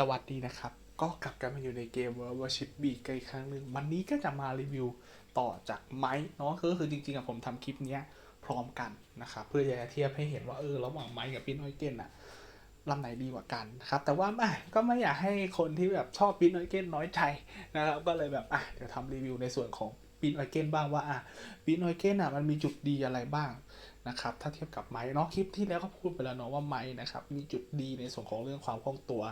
สวัสดีนะครับ ก็กลับกันมาอยู่ในเกม World Warship B กันอีกครั้งหนึ่งวันนี้ก็จะมารีวิวต่อจากไม้เนาะก็คือจริงๆอะผมทำคลิปเนี้ยพร้อมกันนะครับ เพื่อจะเทียบให้เห็นว่าเออระหว่างไม้กับปินออยเกนอะลำไหนดีกว่ากันนะครับ แต่ว่าไม่ก็ไม่อยากให้คนที่แบบชอบปินออยเกนน้อยใจนะครับ ก็เลยแบบอะเดี๋ยวทำรีวิวในส่วนของปินออยเกนบ้างว่าอะปินออยเกนอะมันมีจุดดีอะไรบ้าง นะครับถ้าเทียบกับไม้เนาะคลิปที่แล้วก็พูดไปแล้วเนาะว่าไม้นะครับมีจุดดีในส่วนของเรื่องความคล่องตัว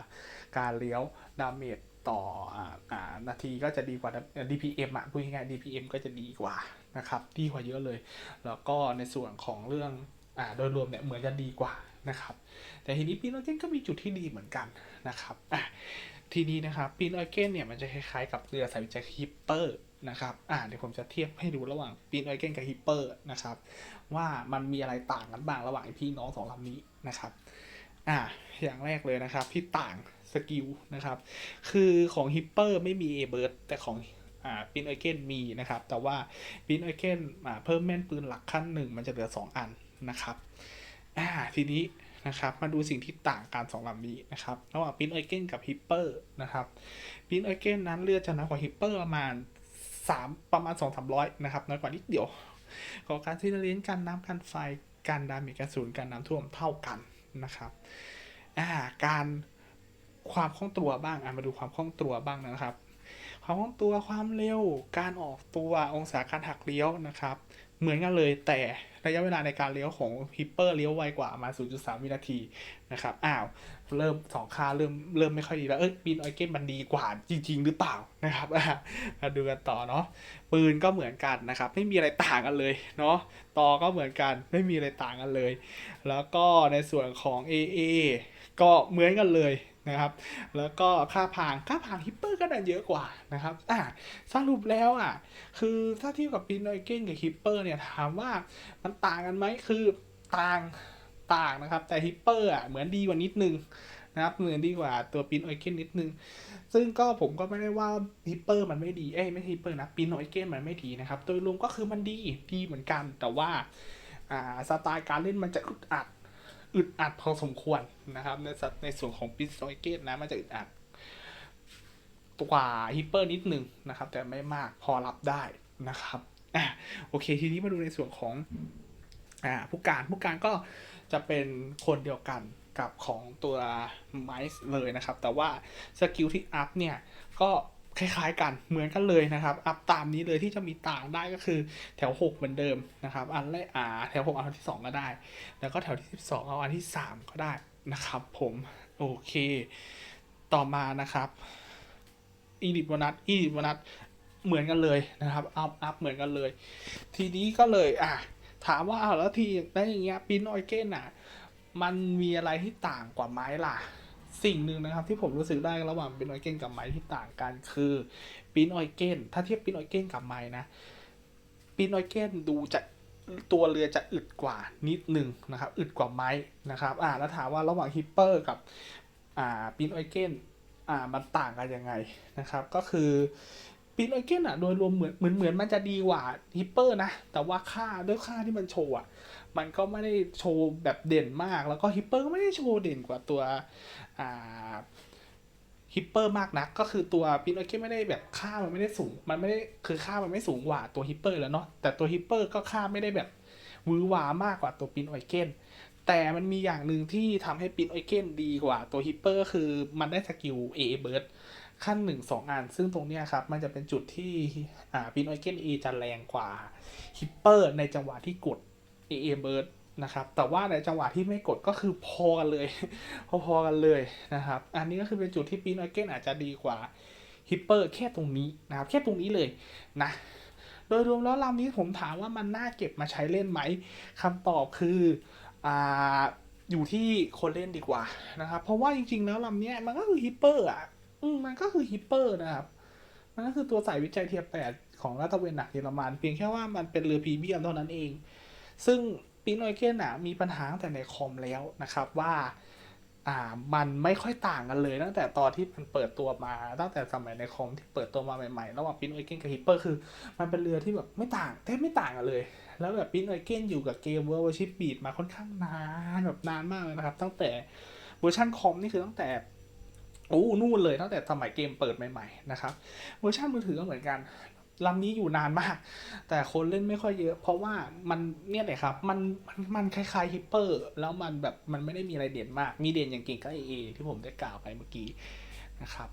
การเลี้ยวดาเมจต่ออนาทีก็จะดีกว่า DPM อะพูดง่ายๆ DPM ก็จะดีกว่านะครับดีกว่าเยอะเลย แล้วก็ในส่วนของเรื่องอโดยรวมเนี่ยเหมือนจะดีกว่านะครับ แต่ทีนี้ปีนออยเกนก็มีจุดที่ดีเหมือนกันนะครับทีนี้นะครับปีนออยเกนเนี่ยมันจะคล้ายๆกับเรือสายวิจัยฮิปเปอร์ นะครับ อ่าเดี๋ยวผมจะเทียบให้ดูระหว่างปีนออเกนกับฮิปเปอร์นะครับ ว่ามันมีอะไรต่างกันบ้างระหว่างพี่น้องสองลำนี้นะครับ อ่า อย่างแรกเลยนะครับที่ต่างสกิลนะครับ คือของฮิปเปอร์ไม่มีเอเบิร์ดแต่ของอ่าปินไอเกนมีนะครับ แต่ว่าปินไอเกนอ่าเพิ่มแม่นปืนหลักขั้นหนึ่งมันจะเหลือ 2 อันนะครับอ่าทีนี้นะครับมาดูสิ่งที่ต่างกันสองลำนี้นะครับระหว่างปินไอเกนกับฮิปเปอร์นะครับปินไอเกนนั้นเลือดจะน้อยกว่าฮิปเปอร์ประมาณ 3 ประมาณ 2 3 0 0 นะครับน้อยกว่านิดเดียว ของการซีเรียนการน้ำการไฟการดามจการสูญการน้ำท่วมเท่ากันนะครับาการความคล่องตัวบ้างอะมาดูความคล่องตัวบ้างนะครับ ความคล่องตัวความเร็ว การออกตัวองศาการหักเลี้ยวนะครับ เหมือนกันเลยแต่ระยะเวลาในการเลี้ยวของฮิปเปอร์เลี้ยวไวกว่ามา 0.3 วินาทีนะครับอ้าว เริ่มสองค่าเริ่มเริ่มไม่ค่อยดีแล้ว เอ้ยปีนออยเกนมันดีกว่าจริง ๆ หรือเปล่านะครับอะมาดูกันต่อเนาะปืนก็เหมือนกันนะครับ ไม่มีอะไรต่างกันเลยเนาะตอก็เหมือนกันไม่มีอะไรต่างกันเลย แล้วก็ในส่วนของ AA ก็เหมือนกันเลยนะครับ แล้วก็ค่าพางค่าพางฮิปเปอร์ก็ดันเยอะกว่านะครับอะสรุปแล้วอะ คือถ้าเทียบกับปีนอยเกนกับฮิปเปอร์เนี่ยถามว่ามันต่างกันไหมคือต่าง ต่างนะครับ แต่ฮิปเปอร์อะเหมือนดีกว่านิดนึงนะครับเหมือนดีกว่าตัวปีนโอเกนนิดนึง ซึ่งก็ผมก็ไม่ได้ว่าฮิปเปอร์มันไม่ดีเอ้ยไม่ฮิปเปอร์นะปีนโอเกนมันไม่ดีนะครับ โดยรวมก็คือมันดีดีเหมือนกัน แต่ว่าอ่าสไตล์การเล่นมันจะอึดอัดอึดอัดพอสมควรนะครับในสัตในส่วนของปีนโอเกนนะมันจะอึดอัดกว่าฮิปเปอร์นิดนึงนะครับ แต่ไม่มากพอรับได้นะครับอโอเคทีนี้มาดูในส่วนของ อ่าผู้การผู้การก็จะเป็นคนเดียวกันกับของตัวไมซ์เลยนะครับ แต่ว่าสกิลที่อัพเนี่ยก็คล้ายๆกันเหมือนกันเลยนะครับ อัพตามนี้เลยที่จะมีต่างได้ก็คือแถว 6 เหมือนเดิมนะครับ อันแรกอ่าแถว 6 เอาอันที่ 2 ก็ได้ แล้วก็แถวที่ 12 เอาอันที่ 3 ก็ได้นะครับ ผมโอเค ต่อมานะครับอีดิทวนัทอีดิทวนัทเหมือนกันเลยนะครับ อัพอัพเหมือนกันเลย ทีนี้ก็เลยอะ ถามว่าอ้าวแล้วทีได้อย่างเงี้ยปินออยเกนอะ มันมีอะไรที่ต่างกว่าไม้ล่ะ สิ่งหนึ่งนะครับที่ผมรู้สึกได้ระหว่างปินออยเกนกับไม้ที่ต่างกันคือปินออยเกนถ้าเทียบปินออยเกนกับไม้นะปินออยเกนดูจะตัวเรือจะอึดกว่านิดหนึ่งนะครับ อึดกว่าไม้นะครับ อ่าแล้วถามว่าระหว่างฮิปเปอร์กับอ่าปินออยเกนอ่ามันต่างกันยังไงนะครับ ก็คือ ปินออเกนอะโดยรวมเหมือนเหมือนเหมือนมันจะดีกว่าฮิปเปอร์นะ แต่ว่าค่าด้วยค่าที่มันโชว์อะมันก็ไม่ได้โชว์แบบเด่นมาก แล้วก็ฮิปเปอร์ก็ไม่ได้โชว์เด่นกว่าตัวอ่าฮิปเปอร์มากนัก ก็คือตัวปินโอเคไม่ได้แบบค่ามันไม่ได้สูง มันไม่ได้คือค่ามันไม่สูงกว่าตัวฮิปเปอร์แล้วเนาะแต่ตัวฮิปเปอร์ก็ค่าไม่ได้แบบวือวามากกว่าตัวปินโอเกนแต่มันมีอย่างหนึ่งที่ทำให้ปินโอเกนดีกว่าตัวฮิปเปอร์คือมันได้สกิล A เบิร์ด ขั้นหนึ่งสองอัน ซึ่งตรงเนี้ยครับ มันจะเป็นจุดที่อ่าปินโอเกน A จะแรงกว่าฮิปเปอร์ในจังหวะที่กด AA Bird นะครับแต่ว่าในจังหวะที่ไม่กดก็คือพอกันเลย พอๆกันเลยนะครับ อันนี้ก็คือเป็นจุดที่ปีนอเกนอาจจะดีกว่าฮิปเปอร์แค่ตรงนี้นะครับแค่ตรงนี้เลยนะโดยรวมแล้วลำนี้ผมถามว่ามันน่าเก็บมาใช้เล่นไหมคำตอบคืออ่าอยู่ที่คนเล่นดีกว่านะครับเพราะว่าจริงๆแล้วลำนี้มันก็คือฮิปเปอร์อะ มันก็คือฮิปเปอร์นะครับ มันก็คือตัวสายวิจัยเทียร์แปดของรัฐเวนหนักเยอรมัน เพียงแค่ว่ามันเป็นเรือพรีเมียมเท่านั้นเอง ซึ่งปินอยเกนอะมีปัญหาตั้งแต่ในคอมแล้วนะครับว่าอ่ามันไม่ค่อยต่างกันเลย ตั้งแต่ตอนที่มันเปิดตัวมาตั้งแต่สมัยในคอมที่เปิดตัวมาใหม่ๆระหว่างปินออยเกนกับฮิปเปอร์คือ มันเป็นเรือที่แบบไม่ต่างแทบไม่ต่างกันเลย แล้วแบบปินออยเกนอยู่กับเกมเวอร์ชิปบีดมาค่อนข้างนานแบบนานมากเลยนะครับ ตั้งแต่เวอร์ชันคอมนี่คือตั้งแต่ โอ้นู่นเลยตั้งแต่สมัยเกมเปิดใหม่ๆนะครับเวอร์ชันมือถือก็เหมือนกันลำนี้อยู่นานมาก แต่คนเล่นไม่ค่อยเยอะ เพราะว่ามันเนี่ยแหละครับ มันมันมันคล้ายๆฮิปเปอร์ แล้วมันแบบมันไม่ได้มีอะไรเด่นมาก มีเด่นอย่างเก่งก็เอเอที่ผมได้กล่าวไปเมื่อกี้นะครับ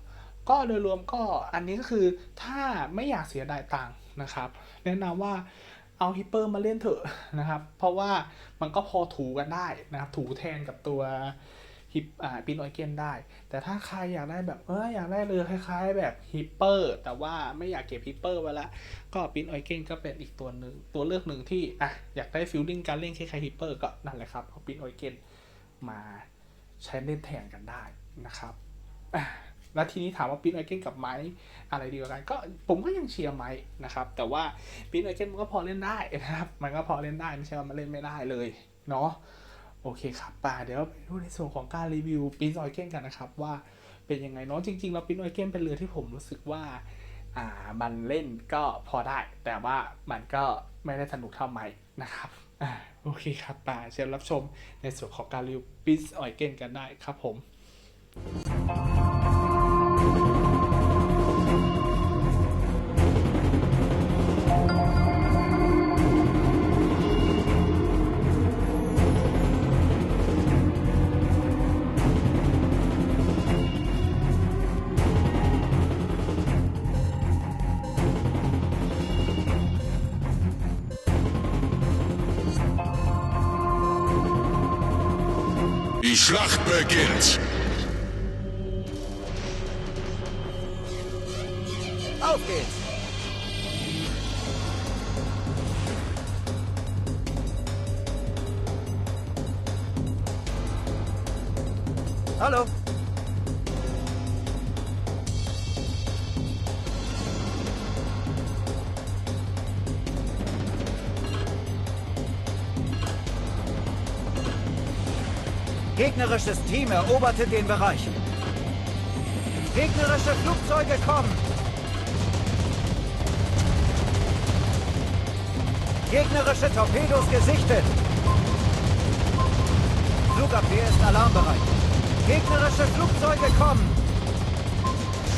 ก็โดยรวมก็อันนี้ก็คือถ้าไม่อยากเสียดายตังค์นะครับ แนะนำว่าเอาฮิปเปอร์มาเล่นเถอะนะครับ เพราะว่ามันก็พอถูกันได้นะครับ ถูแทนกับตัว ฮิปอ่าปินออยเกนได้ แต่ถ้าใครอยากได้แบบเอออยากได้เรือคล้ายๆ แบบฮิปเปอร์แต่ว่าไม่อยากเก็บฮิปเปอร์ไว้ละก็ปินออยเกนก็เป็นอีกตัวหนึ่งตัวเลือกหนึ่งที่อะอยากได้ฟิลลิ่งการเล่นคล้ายๆฮิปเปอร์ก็นั่นแหละครับเอาปินออยเกนมาใช้เล่นแทนกันได้นะครับแล้วทีนี้ถามว่าปินออยเกนกับไม้อะไรดีกว่ากันก็ผมก็ยังเชียร์ไม้นะครับ แต่ว่าปินออยเกนมันก็พอเล่นได้นะครับ มันก็พอเล่นได้ไม่ใช่ว่ามันเล่นไม่ได้เลยเนาะ โอเคครับป่าเดี๋ยวไปดูในส่วนของการรีวิวปินออยเกนกันนะครับ ว่าเป็นยังไงเนาะจริงๆแล้วปินออยเกนเป็นเรือที่ผมรู้สึกว่าอ่ามันเล่นก็พอได้ แต่ว่ามันก็ไม่ได้สนุกเท่าไหร่นะครับอ่าโอเคครับป่าเชิญรับชมในส่วนของการรีวิวปินออยเกนกันได้ครับผม Die Schlacht beginnt. Gegnerisches Team eroberte den Bereich. Gegnerische Flugzeuge kommen. Gegnerische Torpedos gesichtet. Flugabwehr ist alarmbereit. Gegnerische Flugzeuge kommen.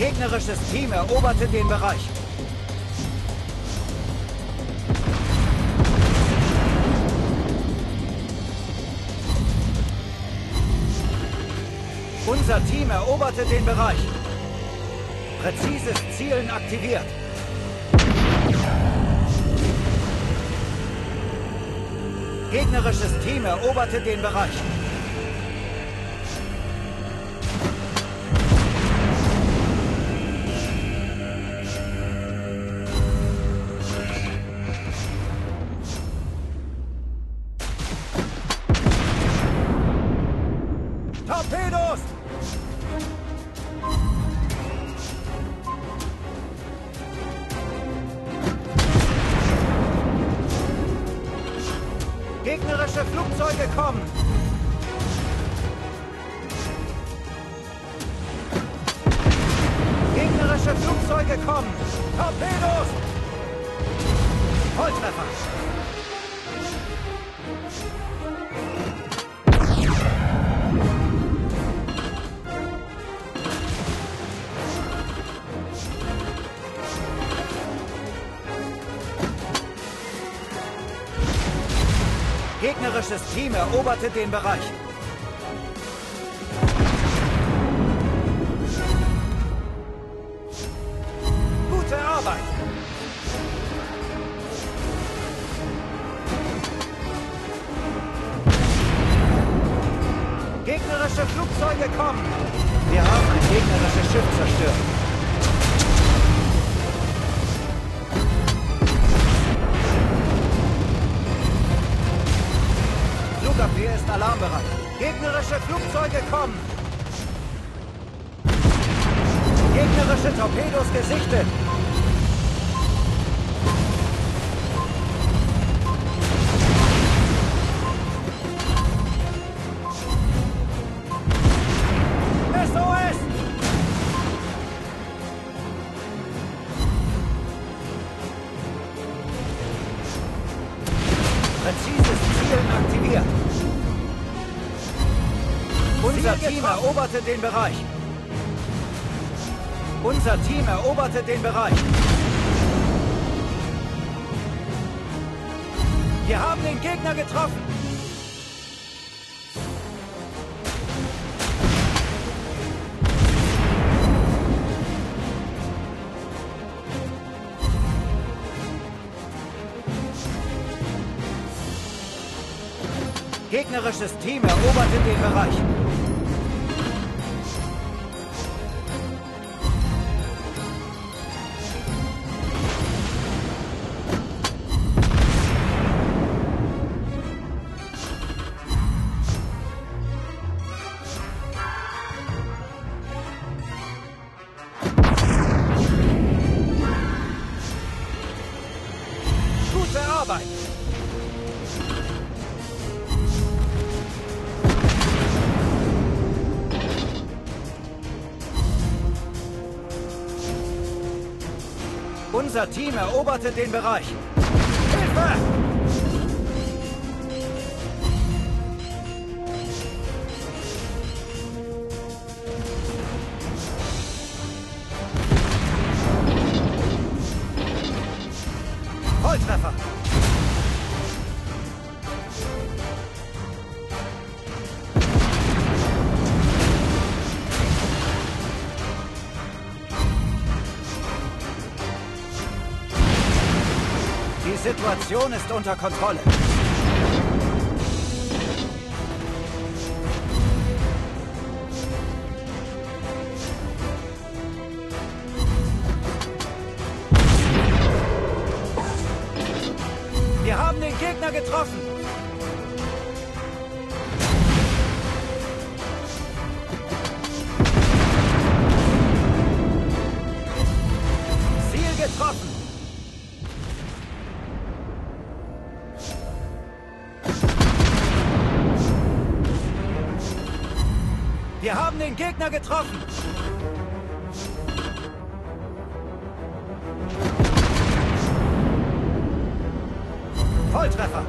Gegnerisches Team eroberte den Bereich. Unser Team eroberte den Bereich. Präzises Zielen aktiviert. Gegnerisches Team eroberte den Bereich. Gegnerische Flugzeuge kommen! Gegnerische Flugzeuge kommen! Torpedos! Volltreffer! Gegnerisches Team eroberte den Bereich. Gute Arbeit! Gegnerische Flugzeuge kommen! Wir haben ein gegnerisches Schiff zerstört. Gegnerische Flugzeuge kommen! Gegnerische Torpedos gesichtet! Team eroberte den Bereich. Unser Team eroberte den Bereich. Wir haben den Gegner getroffen. Gegnerisches Team eroberte den Bereich. Unser Team eroberte den Bereich. Hilfe! Situation ist unter Kontrolle. Gegner getroffen. Volltreffer.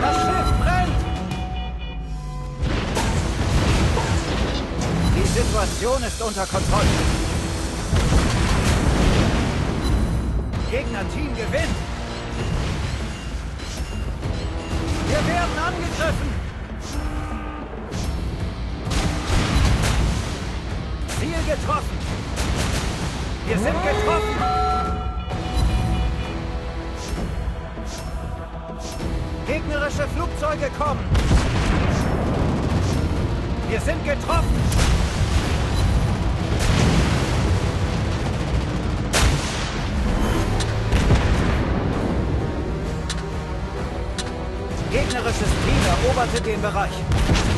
Das Schiff brennt. Die Situation ist unter Kontrolle. Gegnerteam gewinnt. Angegriffen! Ziel getroffen! Wir sind getroffen! Gegnerische Flugzeuge kommen! Wir sind getroffen! Gegnerisches Team eroberte den Bereich.